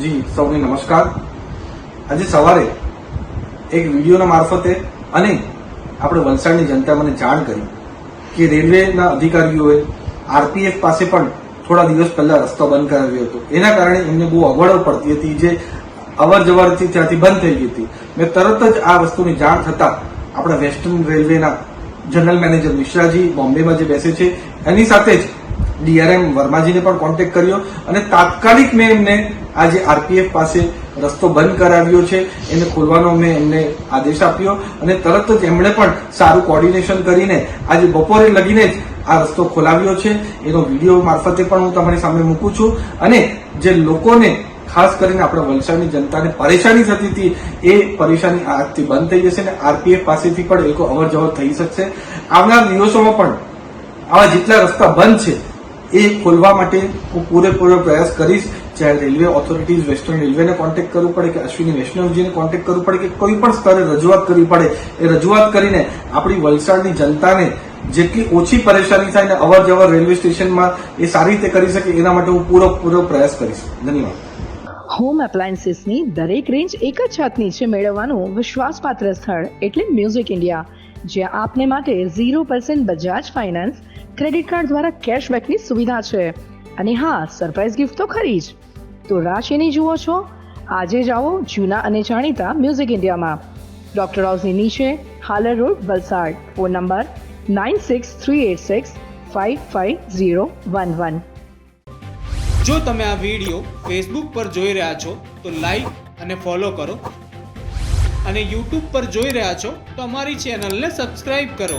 જી, સૌને નમસ્કાર. આજે સવારે એક વિડીયોના મારફતે અને આપણે વલસાડની જનતા મને જાણ કરી કે રેલવેના અધિકારીઓએ આરપીએફ પાસે પણ થોડા દિવસ પહેલા રસ્તો બંધ કરાવ્યો હતો. એના કારણે એમને બહુ અગવડો પડતી હતી. જે અવર જવરથી ત્યાંથી બંધ થઈ ગઈ હતી. મેં તરત જ આ વસ્તુની જાણ થતા આપણા વેસ્ટર્ન રેલવેના જનરલ મેનેજર મિશ્રાજી બોમ્બેમાં જે બેસે છે, એની સાથે જ ડીઆરએમ વર્માજીને પણ કોન્ટેક્ટ કર્યો અને તાત્કાલિક મેં એમને આજે આરપીએફ પાસે રસ્તો બંધ કરાવ્યો છે. એને ખોલવાનો મેં એમને આદેશ આપ્યો અને તરત જ એમણે પણ સારું કોર્ડિનેશન કરીને આજે બપોરે લગીને જ આ રસ્તો ખોલાવ્યો છે. એનો વીડિયો મારફતે પણ હું તમારી સામે મૂકું છું. અને જે લોકોને, ખાસ કરીને આપણા વલસાડની જનતાને પરેશાની થતી હતી, એ પરેશાની આજથી બંધ થઈ જશે અને આરપીએફ પાસેથી પણ એ લોકો અવર જવર થઈ શકશે. આવનાર દિવસોમાં પણ આવા જેટલા રસ્તા બંધ છે એ ખોલવા માટે હું પૂરેપૂરો પ્રયાસ કરીશ. ચાહે રેલવે ઓથોરિટીઝ વેસ્ટર્ન રેલવેને કોન્ટેક્ટ કરવું પડે કે અશ્વિની વૈષ્ણવજીને કોન્ટેક્ટ કરવું પડે કે કોઈ પણ સ્તરે રજૂઆત કરવી પડે. એ રજૂઆત કરીને આપણી વલસાડની જનતાને જેટલી ઓછી પરેશાની થાય ને અવર જવર રેલવે સ્ટેશનમાં એ સારી રીતે કરી શકે એના માટે હું પૂરો પૂરો પ્રયાસ કરીશ. ધન્યવાદ. હોમ એપ્લાયન્સીસની દરેક રેન્જ એક જ છત નીચે મેળવવાનું વિશ્વાસપાત્ર સ્થળ એટલે મ્યુઝિક ઇન્ડિયા જ્યાં આપને માટે zero percent Bajaj finance credit card દ્વારા કેશબેકની સુવિધા છે. અને હા, સરપ્રાઈઝ ગિફ્ટ તો ખરી જ. તો રાશિની જુઓ છો. આજે જાઓ જૂના અને જાણીતા મ્યુઝિક ઇન્ડિયામાં. ડોક્ટર હાઉસની નીચે, Halar road, Valsad. Phone number nine six three eight six five five zero one one. જો તમે આ વીડિયો ફેસબુક પર જોઈ રહ્યા છો, તો લાઈક અને ફોલો કરો. અને યુટ્યુબ પર જોઈ રહ્યા છો, તો અમારી ચેનલને સબસ્ક્રાઈબ કરો.